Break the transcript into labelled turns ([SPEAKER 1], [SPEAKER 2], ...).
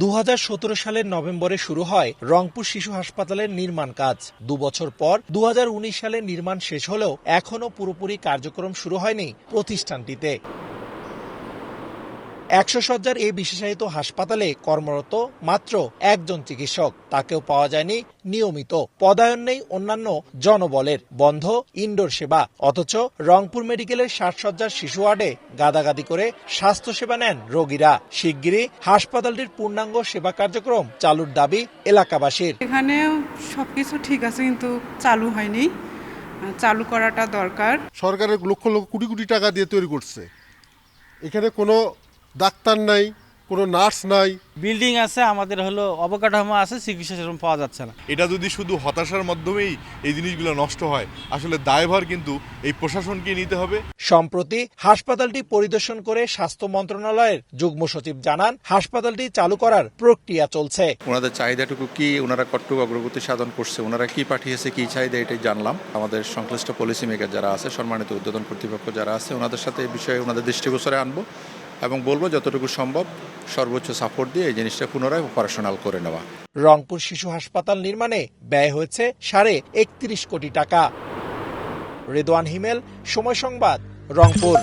[SPEAKER 1] দু হাজার সতেরো সালের নভেম্বরে শুরু হয় রংপুর শিশু হাসপাতালের নির্মাণ কাজ। দু বছর পর দুহাজার উনিশ সালে নির্মাণ শেষ হলেও এখনও পুরোপুরি কার্যক্রম শুরু হয়নি প্রতিষ্ঠানটিতে। একশো শয্যার এই বিশেষায়িত হাসপাতালে কর্মরত মাত্র একজন চিকিৎসক। তাকেও পাওয়া যায়নি নিয়মিত। পদায়ন নেই অন্যান্য জনবলের। বন্ধ ইনডোর সেবা। অথচ রংপুর মেডিকেলের ষাট শয্যার শিশু ওয়ার্ডে গাদাগাদি করে স্বাস্থ্যসেবা নেন রোগীরা। শিগগিরই হাসপাতালটির পূর্ণাঙ্গ সেবা কার্যক্রম চালুর দাবি এলাকাবাসীর।
[SPEAKER 2] এখানে সবকিছু ঠিক আছে কিন্তু চালু হয়নি। চালু করাটা দরকার।
[SPEAKER 3] সরকারের লক্ষ লক্ষ কোটি কোটি টাকা দিয়ে তৈরি করছে। এখানে কোনো ডাক্তার নাই কোনো নার্স নাই।
[SPEAKER 4] বিল্ডিং আছে আমাদের হলো অবকাঠামো আছে চিকিৎসা সেরকম পাওয়া যাচ্ছে না।
[SPEAKER 5] এটা যদি শুধু হতাশার মাধ্যমেই এই জিনিসগুলো নষ্ট হয় আসলে দায়ভার কিন্তু এই প্রশাসনকে নিতে হবে।
[SPEAKER 1] সম্প্রতি হাসপাতালটি পরিদর্শন করে স্বাস্থ্য মন্ত্রণালয়ের যুগ্ম সচিব জানান হাসপাতালটি চালু করার প্রক্রিয়া চলছে।
[SPEAKER 6] ওনাদের চাহিদাটুকু কি ওনারা কতটুকু অগ্রগতি সাধন করছে ওনারা কি পাঠিয়েছে কি চাহিদা এটাই জানলাম। আমাদের সংশ্লিষ্ট পলিসি মেকার যারা আছে সম্মানিত উদ্বোধন কর্তৃপক্ষ যারা আছে ওনাদের সাথে এই বিষয়ে ওনাদের দৃষ্টিগোচরে আনব। এবং বলব যতটুকু সম্ভব সর্বোচ্চ সাপোর্ট দিয়ে এই জিনিসটা পুনরায় অপারেশনাল করে নেওয়া।
[SPEAKER 1] রংপুর শিশু হাসপাতাল নির্মাণে ব্যয় হয়েছে সাড়ে একত্রিশ কোটি টাকা। রেদওয়ান হিমেল, সময় সংবাদ, রংপুর।